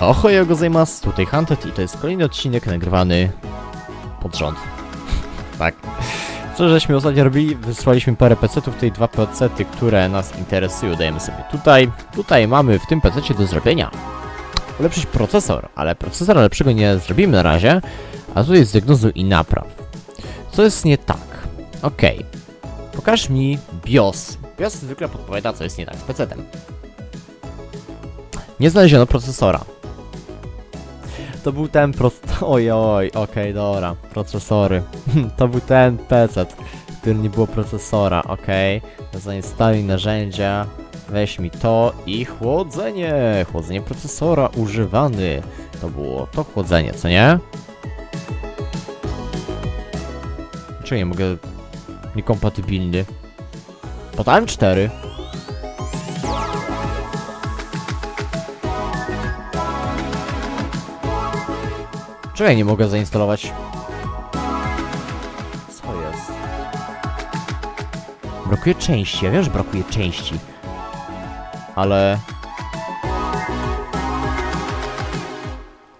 Ohoi gozaimasu, tutaj Hunted i to jest kolejny odcinek nagrywany pod rząd. tak. Co żeśmy ostatnio robili? Wysłaliśmy parę PC-ów, tutaj dwa PC-ty, które nas interesują, dajemy sobie tutaj. Tutaj mamy w tym PC do zrobienia ulepszyć procesor, ale procesora lepszego nie zrobimy na razie, a tutaj jest diagnozu i napraw. Co jest nie tak? Okej. Pokaż mi BIOS. BIOS zwykle podpowiada, co jest nie tak z PC-tem. Nie znaleziono procesora. To był ten proc... Oj, oj, okej, dobra. Procesory. to był ten PC, w którym nie było procesora, okej. Okay. Zainstaluj narzędzia. Weź mi to i chłodzenie. Chłodzenie procesora używany. To było to chłodzenie, co nie? Czy nie mogę... Niekompatybilny. Podałem 4. Czego ja nie mogę zainstalować? Co jest? Brakuje części, ja wiem, że brakuje części. Ale...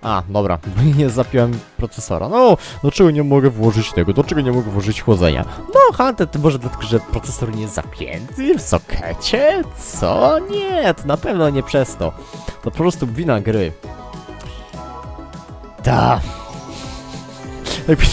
A, dobra, nie zapiąłem procesora. No, dlaczego nie mogę włożyć tego? Dlaczego nie mogę włożyć chłodzenia? No, Hunter, to może dlatego, że procesor nie jest zapięty w sokecie? Co? Nie, to na pewno nie przez to. To po prostu wina gry. Da. Jakby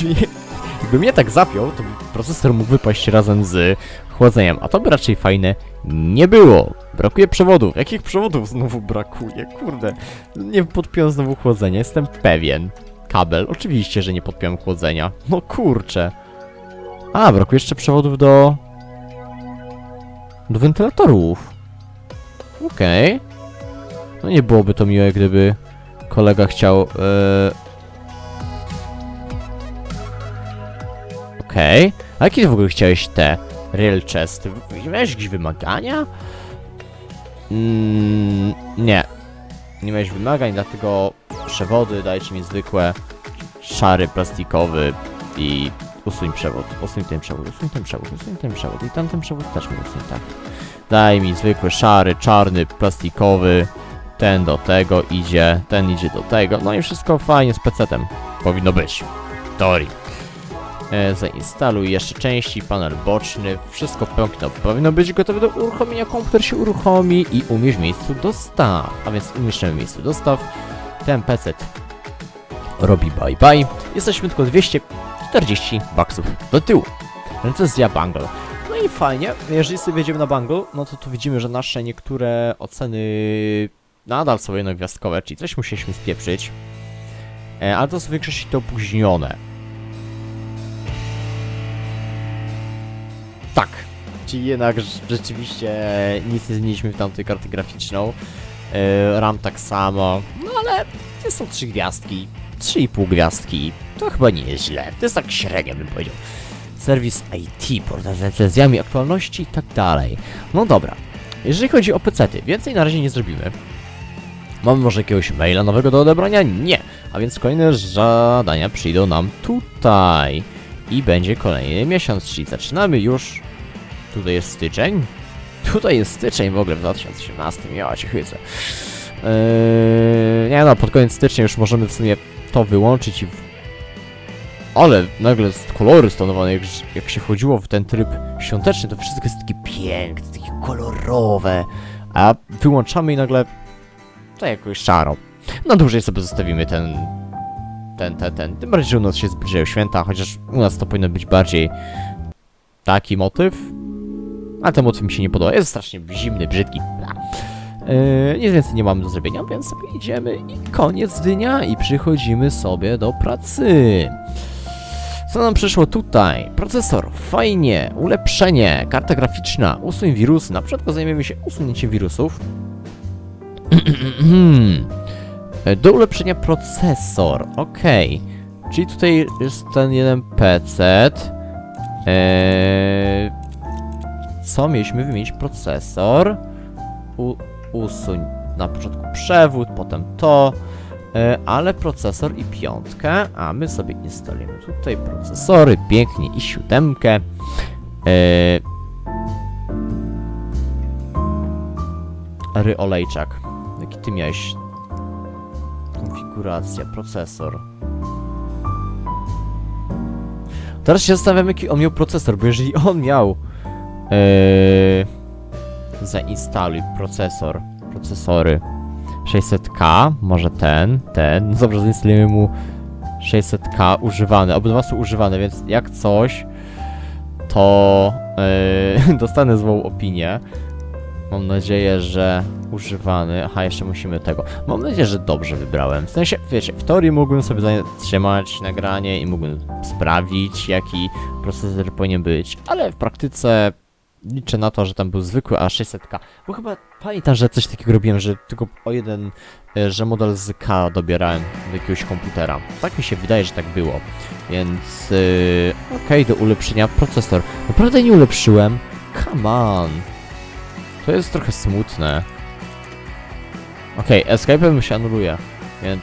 jakby mnie tak zapiął, to procesor mógł wypaść razem z chłodzeniem, a to by raczej fajne nie było. Brakuje przewodów. Jakich przewodów znowu brakuje? Kurde, nie podpiąłem znowu chłodzenia, jestem pewien. Kabel, oczywiście, że nie podpiąłem chłodzenia. No kurczę. A, brakuje jeszcze przewodów do... do wentylatorów. Okej. No nie byłoby to miłe, gdyby kolega chciał... Yy... Okej. A jakie ty w ogóle chciałeś te real chesty? Miałeś jakieś wymagania? Mm, nie. Nie miałeś wymagań, dlatego przewody dajcie mi zwykłe szary, plastikowy i usuń przewód, usuń ten przewód, usuń ten przewód, usuń ten przewód i tamten przewód też mi usuń, tak. Daj mi zwykły szary, czarny, plastikowy, ten do tego idzie, ten idzie do tego, no i wszystko fajnie z PC-tem. Powinno być. W teorii. E, zainstaluj jeszcze części, panel boczny, wszystko pełno powinno być gotowe do uruchomienia, komputer się uruchomi i umiesz w miejscu dostaw. A więc umieszczamy w miejscu dostaw, ten PC robi bye bye, jesteśmy tylko 240 baksów do tyłu. Recenzja Bangle. No i fajnie, jeżeli sobie wjedziemy na Bangle, no to tu widzimy, że nasze niektóre oceny nadal są jednogwiazdkowe, czyli coś musieliśmy spieprzyć. E, ale to są w większości to opóźnione. Tak. Czyli jednak rzeczywiście nic nie zmieniliśmy w tamtej karty graficzną. Yy, RAM tak samo. No ale to są trzy gwiazdki. 3,5 gwiazdki. To chyba nie jest źle. To jest tak średnio bym powiedział. Serwis IT, portal z recenzjami, aktualności i tak dalej. No dobra. Jeżeli chodzi o pecety, więcej na razie nie zrobimy. Mamy może jakiegoś maila nowego do odebrania? Nie. A więc kolejne zadania przyjdą nam tutaj. I będzie kolejny miesiąc, czyli zaczynamy już. Tutaj jest styczeń. Tutaj jest styczeń w ogóle w 2018. Ja cię chycę. Eee, nie no, pod koniec stycznia już możemy w sumie to wyłączyć i. Ale nagle z kolory stonowane, jak, jak się wchodziło w ten tryb świąteczny, to wszystko jest takie piękne, takie kolorowe. A wyłączamy i nagle. To jakoś szaro. No dłużej sobie zostawimy ten ten, ten, ten. Tym bardziej, że u nas się zbliżają święta, chociaż u nas to powinno być bardziej taki motyw. Ale ten motyw mi się nie podoba. Jest strasznie zimny, brzydki. Yy, nic więcej nie mamy do zrobienia, więc sobie idziemy i koniec dnia i przychodzimy sobie do pracy. Co nam przyszło tutaj? Procesor, fajnie, ulepszenie, karta graficzna, usuń wirusy. Na początku zajmiemy się usunięciem wirusów. E, Do ulepszenia procesor, okej. Czyli tutaj jest ten jeden PC. Eee, co mieliśmy wymienić? Procesor. U, usuń na początku przewód, potem to. E, ale procesor i piątkę, a my sobie instalujemy tutaj procesory, pięknie i siódemkę. E, Ry Olejczak. Ty miałeś Konfiguracja, procesor. Teraz się zastanawiam, jaki on miał procesor, bo jeżeli on miał... Yy, zainstaluj procesor, procesory 600K, może ten, ten, no dobrze, zainstalujemy mu 600K używane, obydwa są używane, więc jak coś, to yy, dostanę złą opinię. Mam nadzieję, że używany. Aha, jeszcze musimy tego. Mam nadzieję, że dobrze wybrałem. W sensie, wiecie, w teorii mógłbym sobie zatrzymać nagranie i mógłbym sprawdzić, jaki procesor powinien być, ale w praktyce liczę na to, że tam był zwykły A600K. Bo chyba pamiętam, że coś takiego robiłem, że tylko o jeden, e, że model z K dobierałem do jakiegoś komputera. Tak mi się wydaje, że tak było. Więc yy, okej, do ulepszenia procesor. Naprawdę nie ulepszyłem. Come on. To jest trochę smutne. Okej, okay, escape'em się anuluje, więc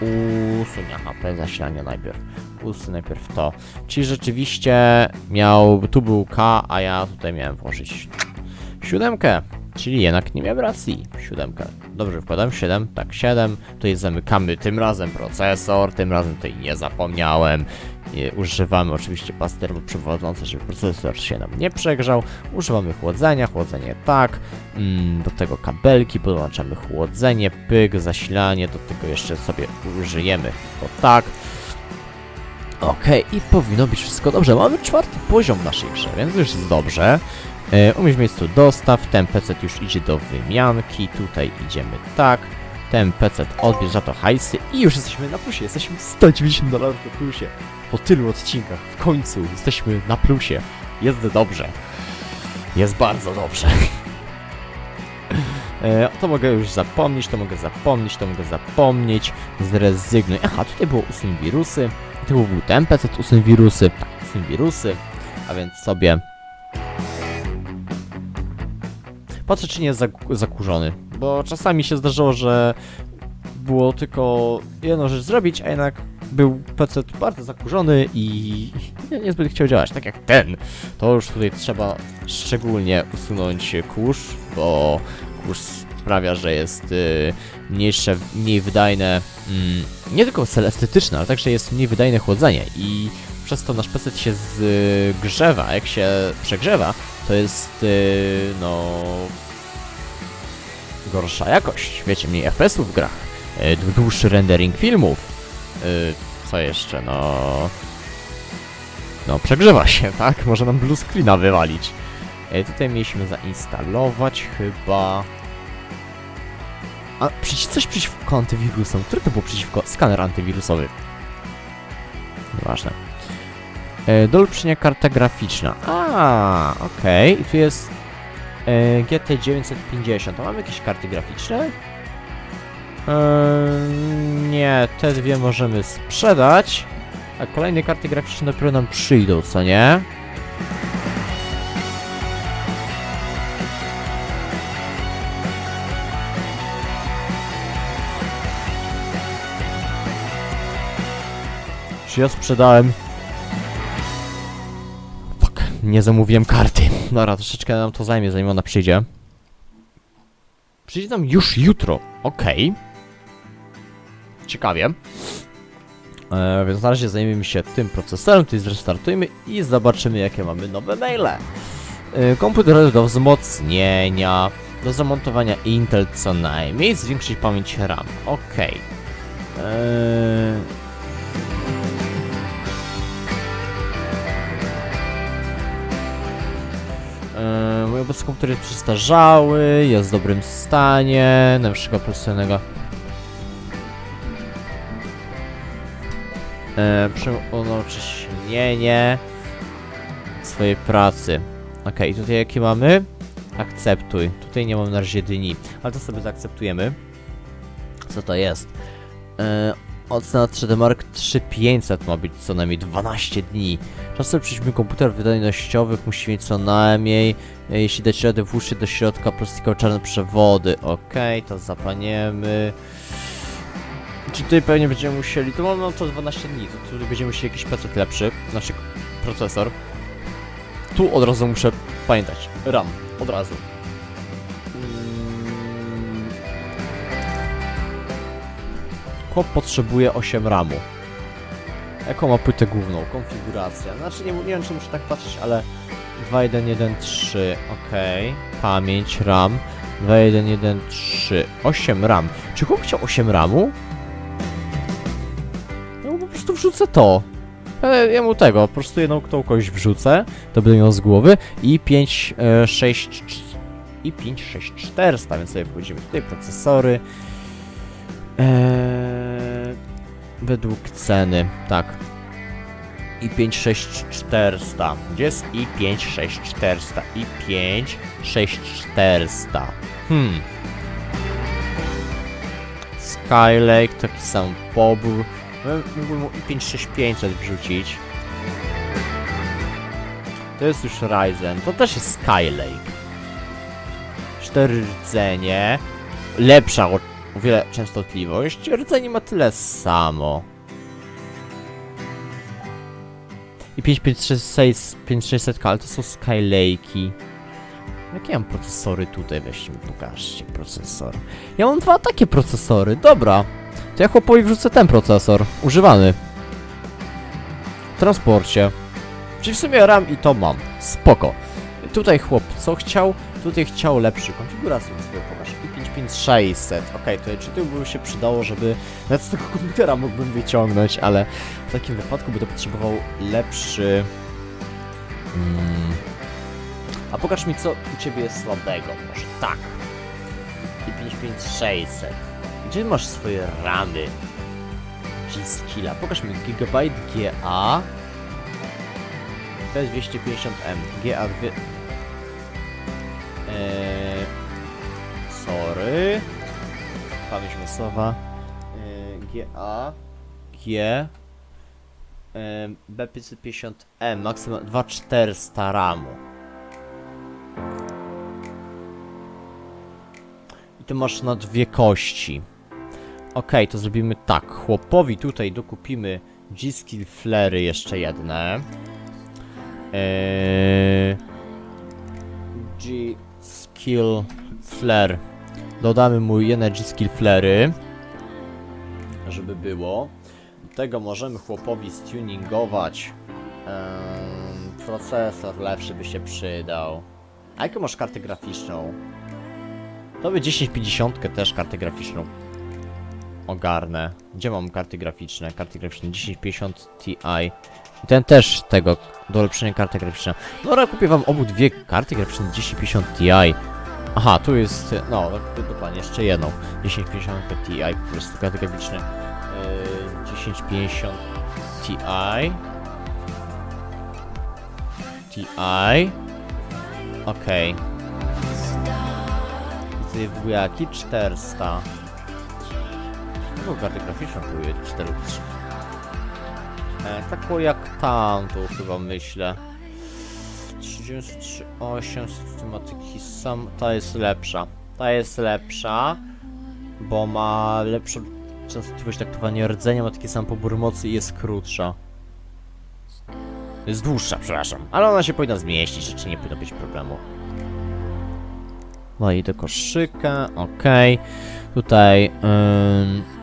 usunia HP zasilania najpierw. Usuń najpierw to. Czyli rzeczywiście miał, tu był K, a ja tutaj miałem włożyć siódemkę. Czyli jednak nie miałem racji. Siódemkę. Dobrze, wkładam 7, tak 7. Tutaj zamykamy tym razem procesor, tym razem tutaj nie zapomniałem. Używamy oczywiście pas termoprzewodzący, żeby procesor się nam nie przegrzał. Używamy chłodzenia, chłodzenie tak. Mm, do tego kabelki, podłączamy chłodzenie, pyk, zasilanie, do tego jeszcze sobie użyjemy to tak. Okej, i powinno być wszystko dobrze. Mamy czwarty poziom naszej grze, więc już jest dobrze. E, umieść miejscu dostaw, ten PC już idzie do wymianki, tutaj idziemy tak. Ten PC odbierz za to hajsy i już jesteśmy na plusie, jesteśmy 190 dolarów na plusie. Po tylu odcinkach, w końcu jesteśmy na plusie. Jest dobrze. Jest bardzo dobrze. E, to mogę już zapomnieć, to mogę zapomnieć, to mogę zapomnieć. Zrezygnuj. Aha, tutaj było usuń wirusy. To był PC, usuń wirusy. Tak, usuń wirusy. A więc sobie... Patrzę, czy nie jest zak- zakurzony. Bo czasami się zdarzyło, że było tylko jedną rzecz zrobić, a jednak był PC bardzo zakurzony i nie- niezbyt chciał działać, tak jak ten. To już tutaj trzeba szczególnie usunąć kurz, bo kurz sprawia, że jest y, mniejsze, mniej wydajne, mm, nie tylko cel estetyczny, ale także jest mniej wydajne chłodzenie. I przez to nasz PC się zgrzewa, jak się przegrzewa, to jest, y, no, gorsza jakość, wiecie, mniej FPS-ów w grach, y, dłuższy rendering filmów, y, co jeszcze, no... No, przegrzewa się, tak? Może nam blue screena wywalić. E, tutaj mieliśmy zainstalować chyba... A, coś przeciwko antywirusom. Który to był przeciwko? Skaner antywirusowy. Nieważne. E, do ulepszenia karta graficzna. A, okej. I tu jest e, GT 950. A mamy jakieś karty graficzne? E, nie, te dwie możemy sprzedać. A kolejne karty graficzne dopiero nam przyjdą, co nie? Czy ja sprzedałem? Fuck, nie zamówiłem karty. Dobra, troszeczkę nam to zajmie, zanim ona przyjdzie. Przyjdzie nam już jutro. Okej. Ciekawie. E, więc na razie zajmiemy się tym procesorem, tutaj zrestartujmy i zobaczymy jakie mamy nowe maile. E, komputer do wzmocnienia, do zamontowania Intel co najmniej, zwiększyć pamięć RAM. Eee... Eee, mój obecny komputer jest przestarzały, jest w dobrym stanie, najwyższego profesjonalnego. Eee, Przeunoczyśnienie swojej pracy. Okej, tutaj jakie mamy? Akceptuj. Tutaj nie mam na razie dni, ale to sobie zaakceptujemy. Co to jest? Eee, ocena 3D Mark 3500 ma być co najmniej 12 dni. Czasem przyjśmy komputer wydajnościowych musi mieć co najmniej, e, jeśli dać radę włóż się do środka plastikowe czarne przewody. Okej, to zapaniemy. Czy tutaj pewnie będziemy musieli, to mam no to 12 dni, to tutaj będziemy musieli jakiś PC lepszy, znaczy procesor. Tu od razu muszę pamiętać, RAM, od razu. Mm. chłop potrzebuje 8 ramu. Jaką ma płytę główną? Konfiguracja. Znaczy nie, nie wiem czy muszę tak patrzeć, ale 2113, okej. Pamięć, RAM. 2113, 8 RAM. Czy chłop chciał 8 ramu? Prostu wrzucę to. Ale ja mu tego, po prostu jedną tą kość wrzucę, to będę miał z głowy i 5, e, 6, i 56400, więc sobie wchodzimy tutaj, procesory. Eee, według ceny, tak. I 56400. Gdzie jest i 56400? I 56400. Hmm. Skylake, taki sam pobór. Mógłbym mu i 56500 wrzucić. To jest już Ryzen, to też jest Skylake. 4 rdzenie. Lepsza o, wiele częstotliwość. Rdzenie ma tyle samo. I 5600, ale to są Skylake'i. Jakie ja mam procesory tutaj? Weźcie mi pokażcie procesor. Ja mam dwa takie procesory, dobra. To ja chłopowi wrzucę ten procesor, używany. W transporcie. Czyli w sumie RAM i to mam. Spoko. Tutaj chłop co chciał? Tutaj chciał lepszy konfigurację sobie pokaż. I 55600. Okej, to czy to by się przydało, żeby nawet z tego komputera mógłbym wyciągnąć, ale w takim wypadku by to potrzebował lepszy. Mm. A pokaż mi co u ciebie jest słabego. Może tak. I 55600. Gdzie masz swoje ramy? G-Skilla. Pokaż mi Gigabyte GA. P250M. GA 2. Eee, sorry. Pamięć masowa. Eee, GA. G. Eee, B550M. Maksymalnie 2400 RAMu. I tu masz na dwie kości. Okej, to zrobimy tak. Chłopowi tutaj dokupimy G-Skill Flery jeszcze jedne. Eee, G-Skill Flare. Dodamy mu jedne G-Skill Flery. Żeby było. Do tego możemy chłopowi stuningować. em, procesor lepszy by się przydał. A jaką masz kartę graficzną? To by 1050 też kartę graficzną ogarnę. Gdzie mam karty graficzne? Karty graficzne 1050 Ti. I ten też tego, do ulepszenia karty graficzne. No ale kupię wam obu dwie karty graficzne 1050 Ti. Aha, tu jest, no, dokładnie, jeszcze jedną. 1050 Ti, po prostu karty graficzne. Yy, 1050 Ti. Ti. Okej. Okay. Wujaki 400. No, kartę graficzną próbuję 4 e, Taką jak tam, to chyba myślę. 338 systematyki sam. Ta jest lepsza. Ta jest lepsza, bo ma lepszą częstotliwość taktowania rdzenia, ma taki sam pobór mocy i jest krótsza. Jest dłuższa, przepraszam. Ale ona się powinna zmieścić, czy nie powinno być problemu. No i do koszyka, okej. Tutaj... Ym...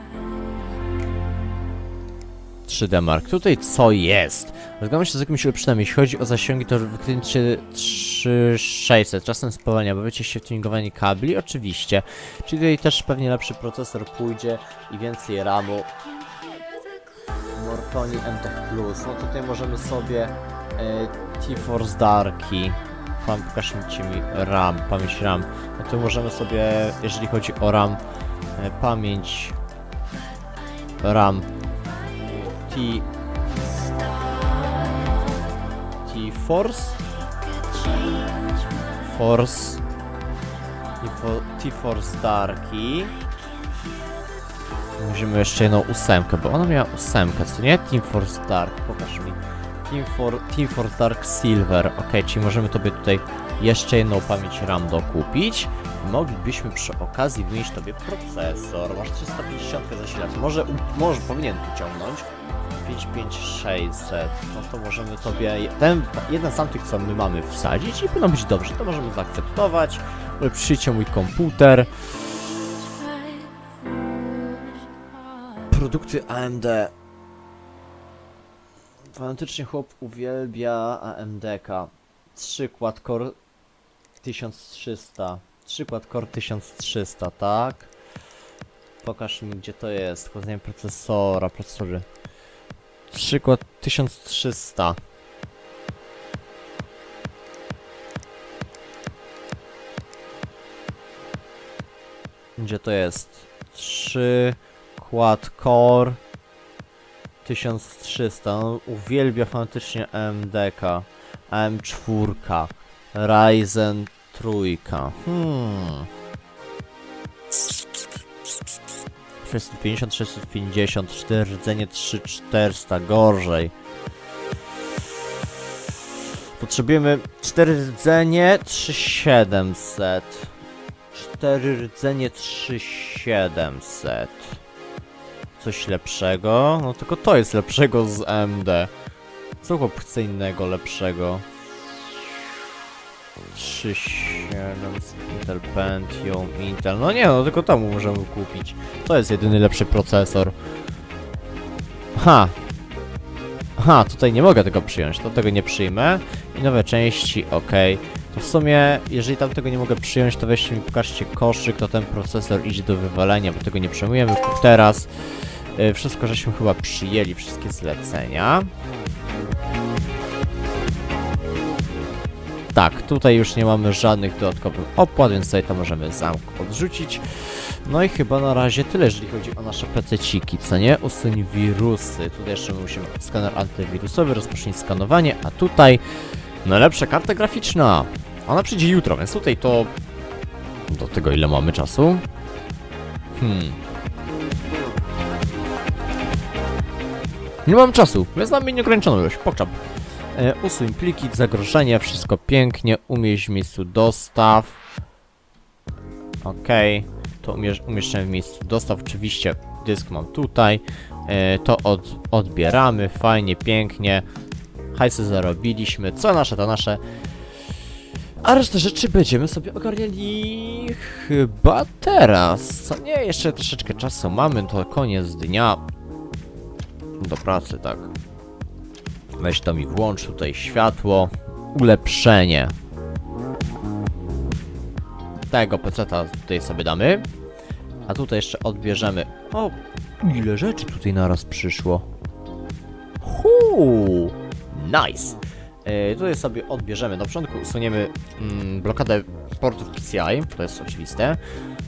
3D Mark. Tutaj co jest? Rozglądam się z jakimś ulepszeniem. Jeśli chodzi o zasięgi, to wykrycie 3600. Czasem spowalnia, bo wiecie się w tuningowanie kabli? Oczywiście. Czyli tutaj też pewnie lepszy procesor pójdzie i więcej RAMu. Mortoni MTech Plus. No tutaj możemy sobie e, T-Force Darki. Pan mi RAM, pamięć RAM. No to możemy sobie, jeżeli chodzi o RAM, e, pamięć RAM T-Force Force? T-Force Darki Musimy jeszcze jedną ósemkę, bo ona miała ósemkę, co nie? Team Force Dark, pokaż mi. Team, For, Team Force Dark Silver, ok, czyli możemy tobie tutaj jeszcze jedną pamięć RAM dokupić. Moglibyśmy przy okazji wymienić tobie procesor, masz 350 zasilacz, może, może powinien uciągnąć 55600, no to możemy tobie ten, jeden z tamtych co my mamy wsadzić i powinno być dobrze, to możemy zaakceptować. Przyjdzie mój komputer. Produkty AMD. Fanatycznie chłop uwielbia AMD-ka. 3 quad-core 1300. 3 quad-core 1300, tak? Pokaż mi gdzie to jest. Chłodzenie procesora, procesory. 3 quad 1300. Gdzie to jest? 3 quad core 1300. On uwielbia fanatycznie AMD-ka. AM4. Ryzen trójka. Hmm. 650, 650, 4 rdzenie 3400, gorzej. Potrzebujemy 4 rdzenie 3700. 4 rdzenie 3700. Coś lepszego? No tylko to jest lepszego z AMD. Co chłop chce innego lepszego? 3700 Intel Pentium, Intel. No nie, no tylko to mu możemy kupić. To jest jedyny lepszy procesor. Ha! Aha, tutaj nie mogę tego przyjąć, to tego nie przyjmę. I nowe części, ok. To w sumie, jeżeli tam tego nie mogę przyjąć, to weźcie mi pokażcie koszyk, to ten procesor idzie do wywalenia, bo tego nie przejmujemy teraz. Y, Wszystko żeśmy chyba przyjęli, wszystkie zlecenia. Tak, tutaj już nie mamy żadnych dodatkowych opłat, więc tutaj to możemy zamk odrzucić. No i chyba na razie tyle, jeżeli chodzi o nasze pececiki, co nie? Usuń wirusy. Tutaj jeszcze musimy skaner antywirusowy, rozpocznij skanowanie, a tutaj najlepsza karta graficzna. Ona przyjdzie jutro, więc tutaj to do tego ile mamy czasu. Hmm. Nie mam czasu, więc mamy nieograniczoną ilość. Pokczam. E, usuń pliki, zagrożenie, wszystko pięknie, umieść w miejscu dostaw. Okej, to umiesz, umieszczamy w miejscu dostaw, oczywiście dysk mam tutaj. E, to od, odbieramy, fajnie, pięknie. Hajsy zarobiliśmy, co nasze to nasze. A resztę rzeczy będziemy sobie ogarniali chyba teraz. Co nie, jeszcze troszeczkę czasu mamy, to koniec dnia. Do pracy, tak. Weź to mi włącz tutaj światło. Ulepszenie. Tego peceta tutaj sobie damy. A tutaj jeszcze odbierzemy. O, ile rzeczy tutaj naraz przyszło. Huu, nice. E, tutaj sobie odbierzemy. Na początku usuniemy mm, blokadę portów PCI, to jest oczywiste.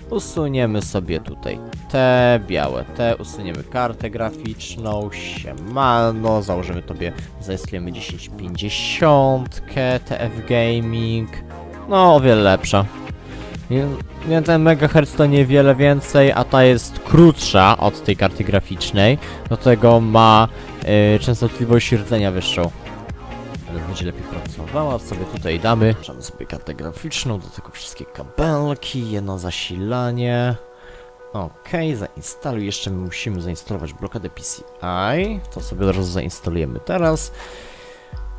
Usuniemy sobie tutaj te białe, te usuniemy kartę graficzną, siemano, założymy tobie, zainstalujemy 1050, TF Gaming, no o wiele lepsza. Ten megahertz to niewiele więcej, a ta jest krótsza od tej karty graficznej, do tego ma y, częstotliwość rdzenia wyższą. Będzie lepiej pracowała, sobie tutaj damy. Mamy sobie kartę graficzną, do tego wszystkie kabelki, jedno zasilanie. Okej, zainstaluj. Jeszcze musimy zainstalować blokadę PCI. To sobie od razu zainstalujemy teraz.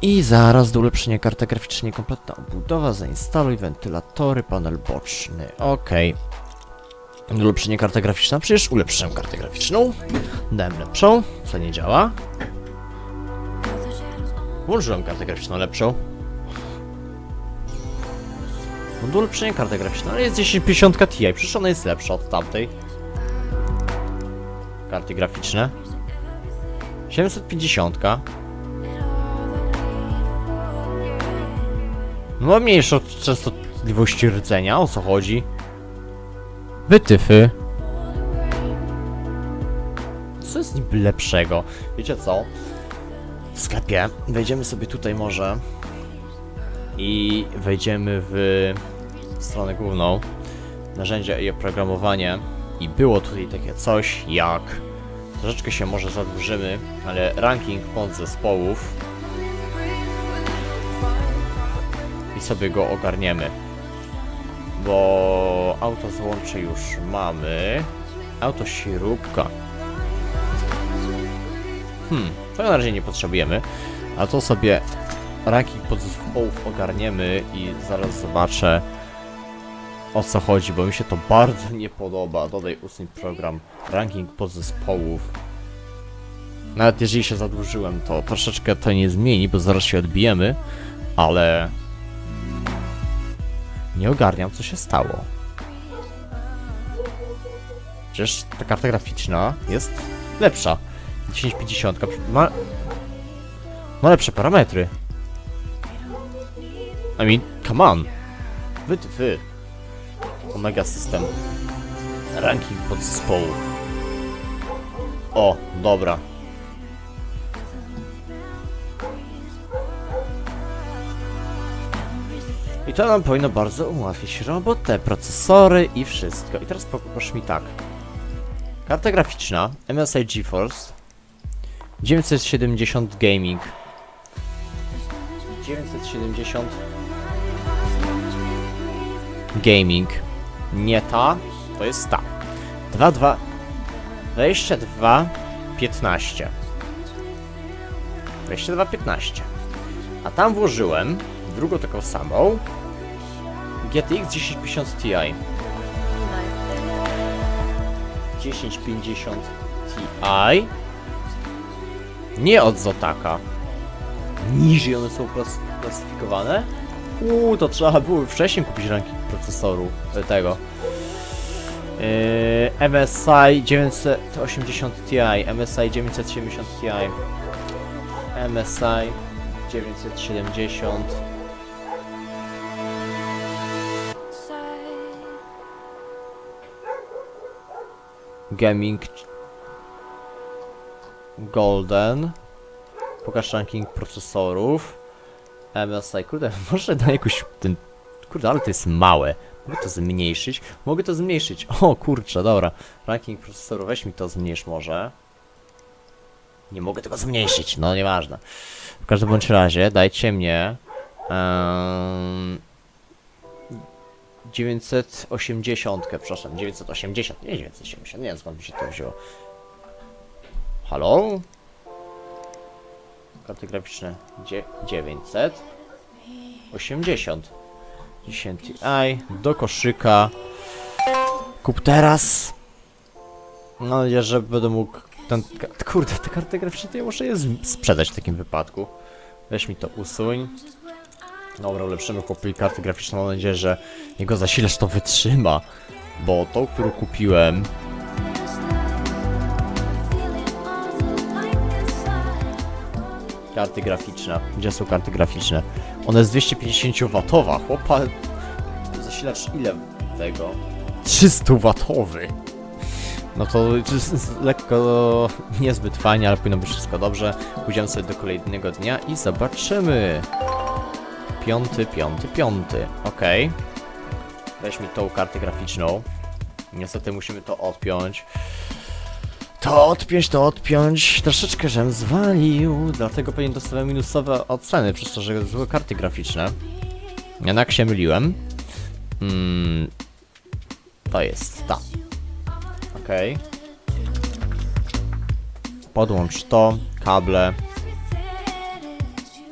I zaraz do ulepszenia karty graficznej kompletna obudowa. Zainstaluj wentylatory, panel boczny. Okej. Do ulepszenia karty graficzna. Przecież ulepszyłem kartę graficzną. Dałem lepszą, co nie działa. Włączyłem kartę graficzną lepszą. No do ulepszenia karty graficznej, ale jest 1050 Ti, przecież ona jest lepsza od tamtej. Karty graficzne. 750. No ma mniejszą częstotliwość rdzenia, o co chodzi? Wytyfy. Co jest niby lepszego? Wiecie co? W sklepie. Wejdziemy sobie tutaj może i wejdziemy w stronę główną. Narzędzia i oprogramowanie. I było tutaj takie coś jak troszeczkę się może zadłużymy, ale ranking podzespołów i sobie go ogarniemy. Bo auto złącze już mamy. Auto śrubka Hmm, to na razie nie potrzebujemy. A to sobie ranking podzespołów ogarniemy i zaraz zobaczę. o co chodzi, bo mi się to bardzo nie podoba. Dodaj usuń program, ranking podzespołów. Nawet jeżeli się zadłużyłem, to troszeczkę to nie zmieni, bo zaraz się odbijemy, ale nie ogarniam, co się stało. Przecież ta karta graficzna jest lepsza. 1050 ma, ma lepsze parametry. I mean, come on. Wy, wy. Omega System. Ranking podzespołu. O, dobra. I to nam powinno bardzo ułatwić robotę, procesory i wszystko. I teraz poproszę mi tak. Karta graficzna MSI GeForce 970 Gaming. 970 Gaming. Nie ta, to jest ta. 22 22 15 22 15 A tam włożyłem drugą taką samą. GTX 1050 Ti. 1050 Ti Nie od Zotaka. Niżej one są klas klasyfikowane? Uuu, to trzeba było wcześniej kupić ranki procesoru e, tego. Yy, MSI 980 Ti MSI 970 Ti MSI 970 Gaming Golden. Pokaż ranking procesorów. MSI, kurde, może na jakoś ten... Kurde, ale to jest małe. Mogę to zmniejszyć? Mogę to zmniejszyć. O, kurczę, dobra. Ranking procesorów, weź mi to zmniejsz może. Nie mogę tego zmniejszyć, no nieważne. W każdym bądź razie, dajcie mnie... Um, 980, przepraszam, 980, nie 970, nie wiem skąd mi się to wzięło. Halo? Karty graficzne Dzie 980. 10 Ti do koszyka. Kup teraz. Mam nadzieję, że będę mógł ten... Kurde, te karty graficzne to ja muszę je sprzedać w takim wypadku. Weź mi to usuń. Dobra, ulepszymy chłopowi karty graficzne. Mam nadzieję, że jego zasilacz to wytrzyma. Bo tą, którą kupiłem, karty graficzne. Gdzie są karty graficzne? Ona jest 250 watowa. Chłopa, zasilacz ile tego? 300 watowy. No to jest lekko niezbyt fajnie, ale powinno być wszystko dobrze. Pójdziemy sobie do kolejnego dnia i zobaczymy. Piąty, piąty, piąty. Okej. Weź mi tą kartę graficzną. Niestety musimy to odpiąć. To odpiąć, to odpiąć. Troszeczkę żem zwalił, dlatego pewnie dostałem minusowe oceny, przez to, że złe karty graficzne. Jednak się myliłem. Mm, to jest ta. Okej. Podłącz to, kable.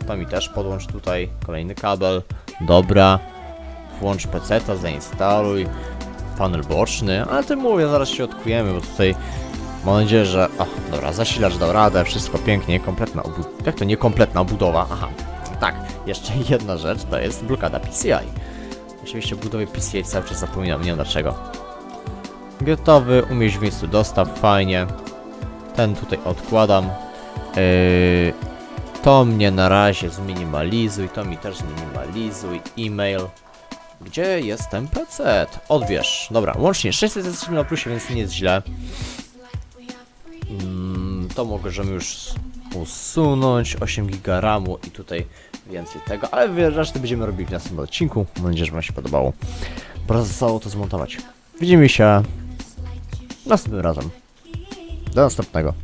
To mi też podłącz tutaj kolejny kabel. Dobra. Włącz PC, zainstaluj. Panel boczny, ale tym mówię, zaraz się odkujemy, bo tutaj mam nadzieję, że... O, dobra, zasilacz dał radę, wszystko pięknie, kompletna obudowa. Jak to niekompletna obudowa? Aha, tak, jeszcze jedna rzecz, to jest blokada PCI. Oczywiście budowie PCI cały czas zapominam, nie wiem dlaczego. Gotowy, umieść w miejscu dostaw, fajnie. Ten tutaj odkładam. Yy, to mnie na razie zminimalizuj, to mi też zminimalizuj. E-mail. Gdzie jest ten PC? Odbierz. Dobra, łącznie 600 jesteśmy na plusie, więc nie jest źle. To możemy już usunąć. 8 giga RAMu i tutaj więcej tego, ale resztę będziemy robili w następnym odcinku. Mam nadzieję, że Wam się podobało. Bardzo zostało to zmontować. Widzimy się następnym razem. Do następnego.